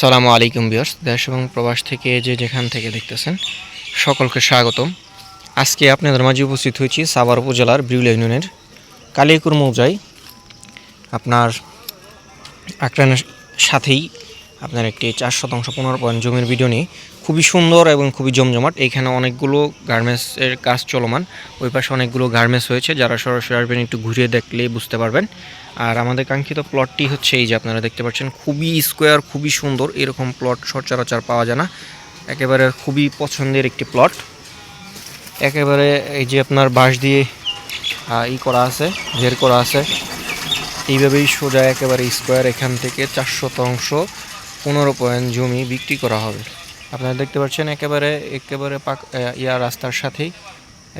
সালামু আলাইকুম বিয়ার্স দেশ এবং প্রবাস থেকে যে যেখান থেকে দেখতেছেন, সকলকে স্বাগতম। আজকে আপনাদের মাঝে উপস্থিত হয়েছি সাভার উপজেলার বিউলা ইউনিয়নের কালিয়াকুর মৌজায় আপনার আক্রানের সাথেই আপনার একটি চার শতাংশ পনেরো পয়েন্ট জমির ভিডিও নিয়ে। খুবই সুন্দর এবং খুবই জমজমাট। এইখানে অনেকগুলো গার্মেন্টসের কাজ চলমান। ওই পাশে অনেকগুলো গার্মেন্টস হয়েছে যারা সরাসরি আসবেন একটু ঘুরিয়ে দেখলেই বুঝতে পারবেন। আর আমাদের কাঙ্ক্ষিত প্লটটি হচ্ছে এই যে, আপনারা দেখতে পাচ্ছেন, খুবই স্কোয়ার খুবই সুন্দর। এরকম প্লট সচরাচর পাওয়া যায় না। একেবারে খুবই পছন্দের একটি প্লট একেবারে এই যে আপনার বাঁশ দিয়ে ই করা আছে ঘের করা আছে। এইভাবেই সোজা একেবারে স্কোয়ার এখান থেকে চার শতাংশ পনেরো পয়েন্ট জমি বিক্রি করা হবে। আপনারা দেখতে পাচ্ছেন একেবারে একেবারে পাক ইয়া রাস্তার সাথেই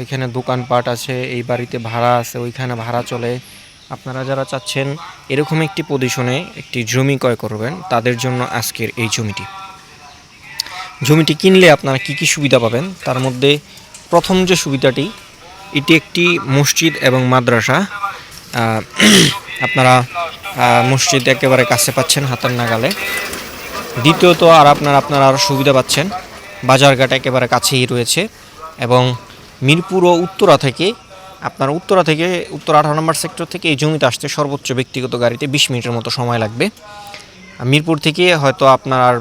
এখানে দোকানপাট আছে, এই বাড়িতে ভাড়া আছে, ওইখানে ভাড়া চলে। আপনারা যারা চাচ্ছেন এরকম একটি পজিশনে একটি জমি ক্রয় করবেন, তাদের জন্য আজকের এই জমিটি। জমিটি কিনলে আপনারা কি কি সুবিধা পাবেন? তার মধ্যে প্রথম যে সুবিধাটি, এটি একটি মসজিদ এবং মাদ্রাসা। আপনারা মসজিদ একেবারে কাছে পাচ্ছেন হাতের নাগালে। দ্বিতীয়ত আর আপনার আপনার আরও সুবিধা পাচ্ছেন। বাজারঘাট একেবারে কাছেই রয়েছে এবং মিরপুর ও উত্তরা থেকে, আপনার উত্তরা থেকে, উত্তর আঠারো নম্বর সেক্টর থেকে এই জমিতে আসতে সর্বোচ্চ ব্যক্তিগত গাড়িতে বিশ মিনিটের মতো সময় লাগবে। মিরপুর থেকে হয়তো আপনার আর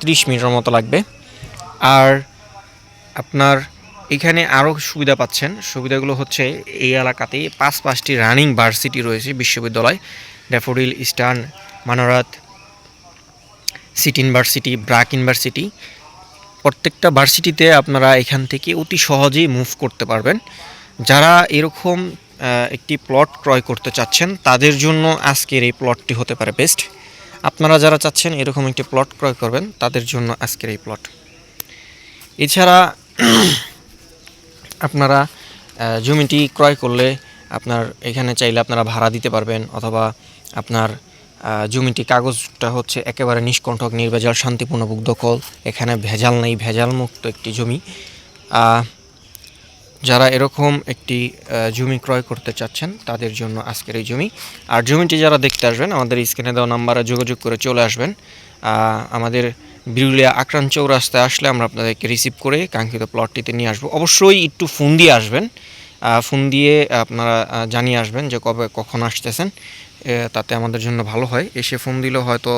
ত্রিশ মিনিটের মতো লাগবে। আর আপনার এখানে আরও সুবিধা পাচ্ছেন। সুবিধাগুলো হচ্ছে এই এলাকাতে পাঁচ পাঁচটি রানিং ভার্সিটি রয়েছে বিশ্ববিদ্যালয়, Daffodil, Eastern, Manarat city university, BRAC university, প্রত্যেকটা ভার্সিটিতে আপনারা এখান থেকে অতি সহজেই মুভ করতে পারবেন। যারা এরকম একটি প্লট ক্রয় করতে চাচ্ছেন, তাদের জন্য আজকের এই প্লটটি হতে পারে বেস্ট আপনারা যারা চাচ্ছেন এরকম একটি প্লট ক্রয় করবেন, তাদের জন্য আজকের এই প্লট এছাড়া, আপনারা জমিটি ক্রয় করলে আপনার, এখানে চাইলে আপনারা ভাড়া দিতে পারবেন, অথবা আপনার জমিটি কাগজটা হচ্ছে একেবারে নিষ্কণ্ঠক, নির্ভেজাল, শান্তিপূর্ণ বুক দখল। এখানে ভেজাল নেই ভেজাল মুক্ত একটি জমি। যারা এরকম একটি জমি ক্রয় করতে চাচ্ছেন, তাদের জন্য আজকের এই জমি। আর জমিটি যারা দেখতে আসবেন, আমাদের স্ক্রিনে দেওয়া নাম্বারে যোগাযোগ করে চলে আসবেন। আমাদের বিরুলিয়া আক্রান্ত চৌরাস্তায় আসলে আমরা আপনাদেরকে রিসিভ করে কাঙ্ক্ষিত প্লটটিতে নিয়ে আসব। অবশ্যই একটু ফোন দিয়ে আসবেন। ফোন দিয়ে আপনারা জানিয়ে আসবেন যে কবে, কখন আসতেছেন। তাতে আমাদের জন্য ভালো হয়। এসে ফোন দিলেও হয়তো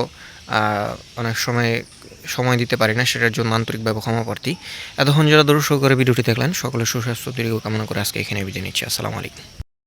অনেক সময় সময় দিতে পারি না, সেটার জন্য আন্তরিকভাবে ক্ষমা প্রার্থী এতক্ষণ যারা দর্শক করে ভিডিওটি দেখলেন, সকলের সুস্বাস্থ্য, দীর্ঘ কামনা করে আজকে এখানে বিদায় নিচ্ছি। আসসালামু আলাইকুম।